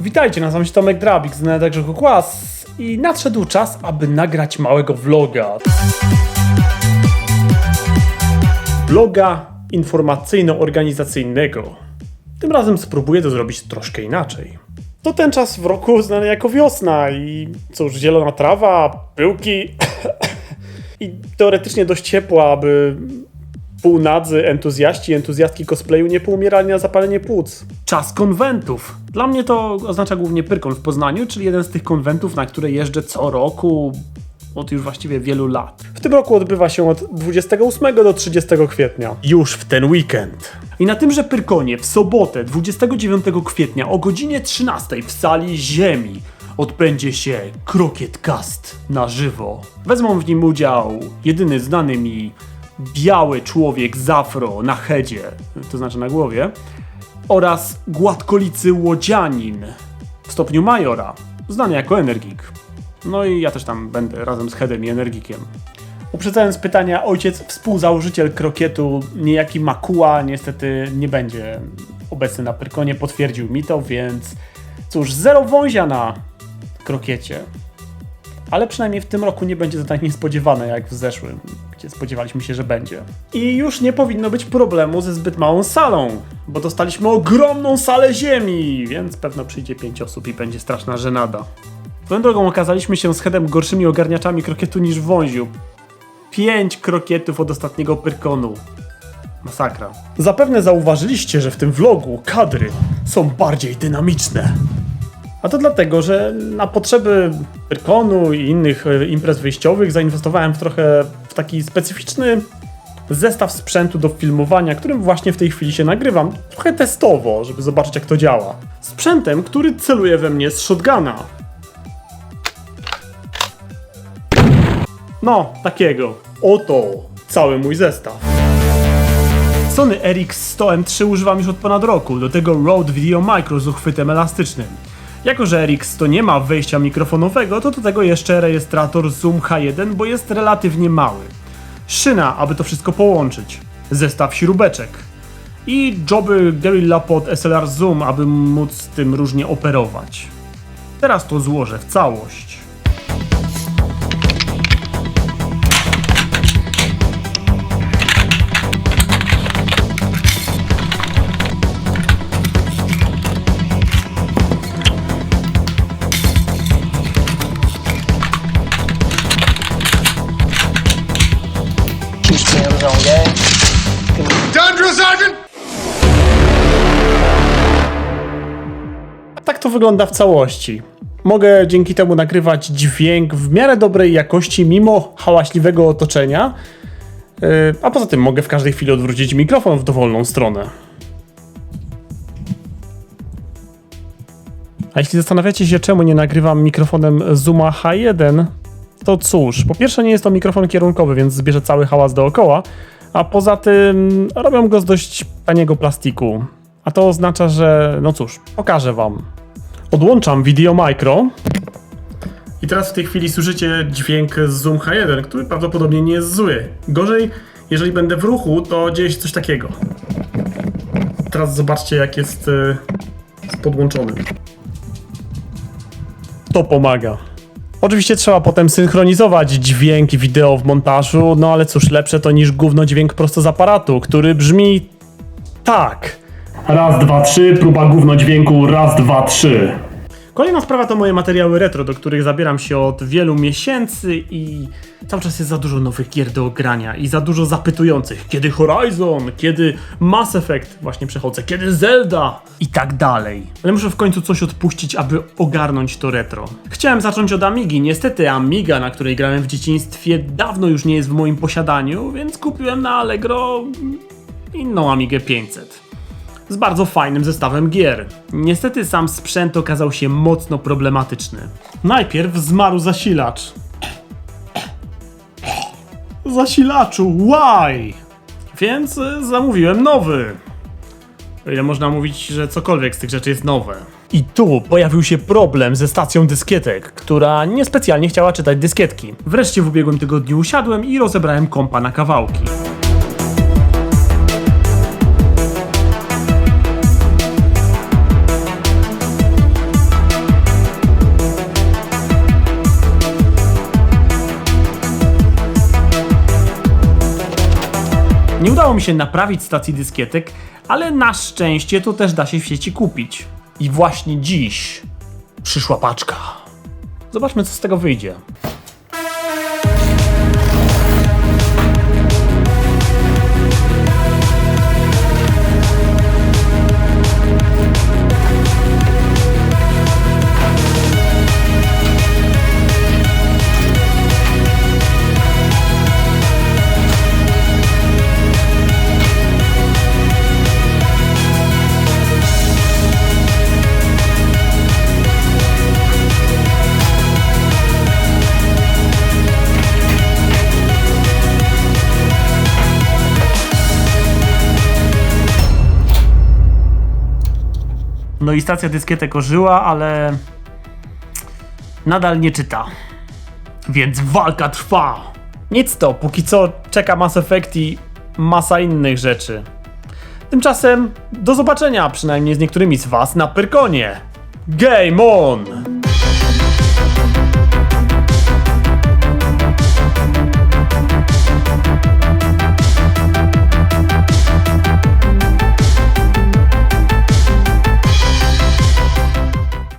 Witajcie, nazywam się Tomek Drabik z Nedek Kłas i nadszedł czas, aby nagrać małego vloga. Vloga informacyjno-organizacyjnego. Tym razem spróbuję to zrobić troszkę inaczej. To ten czas w roku znany jako wiosna i cóż, zielona trawa, pyłki i teoretycznie dość ciepła, aby półnadzy entuzjaści i entuzjastki cosplayu nie poumierali na zapalenie płuc. Czas konwentów. Dla mnie to oznacza głównie Pyrkon w Poznaniu, czyli jeden z tych konwentów, na które jeżdżę co roku od już właściwie wielu lat. W tym roku odbywa się od 28 do 30 kwietnia. Już w ten weekend. I na tymże Pyrkonie w sobotę 29 kwietnia o godzinie 13 w sali Ziemi odbędzie się Crockett Cast na żywo. Wezmą w nim udział jedyny znany mi biały człowiek z afro na headzie, to znaczy na głowie, oraz gładkolicy łodzianin w stopniu majora, znany jako Energik. No i ja też tam będę razem z Headem i Energikiem. Uprzedzając pytania, ojciec, współzałożyciel krokietu, niejaki Makuła, niestety nie będzie obecny na Pyrkonie, potwierdził mi to, więc cóż, zero wązia na krokiecie. Ale przynajmniej w tym roku nie będzie to tak niespodziewane jak w zeszłym, gdzie spodziewaliśmy się, że będzie. I już nie powinno być problemu ze zbyt małą salą, bo dostaliśmy ogromną salę ziemi, więc pewno przyjdzie pięć osób i będzie straszna żenada. Swoją drogą okazaliśmy się z Hedem gorszymi ogarniaczami krokietu niż w wąziu. Pięć krokietów od ostatniego Pyrkonu. Masakra. Zapewne zauważyliście, że w tym vlogu kadry są bardziej dynamiczne. A to dlatego, że na potrzeby Pyrkonu i innych e, imprez wyjściowych zainwestowałem w trochę taki specyficzny zestaw sprzętu do filmowania, którym właśnie w tej chwili się nagrywam. Trochę testowo, żeby zobaczyć jak to działa. Sprzętem, który celuje we mnie z shotguna. No, takiego. Oto cały mój zestaw. Sony RX100M3 używam już od ponad roku, do tego Rode Video Micro z uchwytem elastycznym. Jako, że RX100 nie ma wejścia mikrofonowego, to do tego jeszcze rejestrator Zoom H1, bo jest relatywnie mały. Szyna, aby to wszystko połączyć. Zestaw śrubeczek. I joby Guerrilla Pod SLR Zoom, aby móc tym różnie operować. Teraz to złożę w całość. Keep Sam's on drill sergeant! Tak to wygląda w całości. Mogę dzięki temu nagrywać dźwięk w miarę dobrej jakości, mimo hałaśliwego otoczenia. Yy, A poza tym mogę w każdej chwili odwrócić mikrofon w dowolną stronę. A jeśli zastanawiacie się, czemu nie nagrywam mikrofonem Zooma H1, to cóż, po pierwsze nie jest to mikrofon kierunkowy, więc zbierze cały hałas dookoła, a poza tym robią go z dość taniego plastiku. A to oznacza, że no cóż, pokażę wam. Odłączam Video Micro. I teraz w tej chwili słyszycie dźwięk z Zoom H1, który prawdopodobnie nie jest zły. Gorzej, jeżeli będę w ruchu, to dzieje się coś takiego. Teraz zobaczcie, jak jest e, podłączony. To pomaga. Oczywiście trzeba potem synchronizować dźwięk wideo w montażu, no ale cóż, lepsze to niż gówno dźwięk prosto z aparatu, który brzmi tak. Raz, dwa, trzy, próba gówno dźwięku, raz, dwa, trzy. Kolejna sprawa to moje materiały retro, do których zabieram się od wielu miesięcy i cały czas jest za dużo nowych gier do grania i za dużo zapytujących. Kiedy Horizon, kiedy Mass Effect właśnie przechodzę, kiedy Zelda i tak dalej. Ale muszę w końcu coś odpuścić, aby ogarnąć to retro. Chciałem zacząć od Amigi, niestety Amiga, na której grałem w dzieciństwie, dawno już nie jest w moim posiadaniu, więc kupiłem na Allegro inną Amigę 500 z bardzo fajnym zestawem gier. Niestety sam sprzęt okazał się mocno problematyczny. Najpierw zmarł zasilacz. Zasilaczu, why? Więc y, zamówiłem nowy. O ile można mówić, że cokolwiek z tych rzeczy jest nowe. I tu pojawił się problem ze stacją dyskietek, która niespecjalnie chciała czytać dyskietki. Wreszcie w ubiegłym tygodniu usiadłem i rozebrałem kompa na kawałki. Udało mi się naprawić stacji dyskietek, ale na szczęście to też da się w sieci kupić. I właśnie dziś przyszła paczka. Zobaczmy, co z tego wyjdzie. No i stacja dyskietek ożyła, ale nadal nie czyta. Więc walka trwa. Nic to, póki co czeka Mass Effect i masa innych rzeczy. Tymczasem do zobaczenia przynajmniej z niektórymi z was na Pyrkonie. Game on!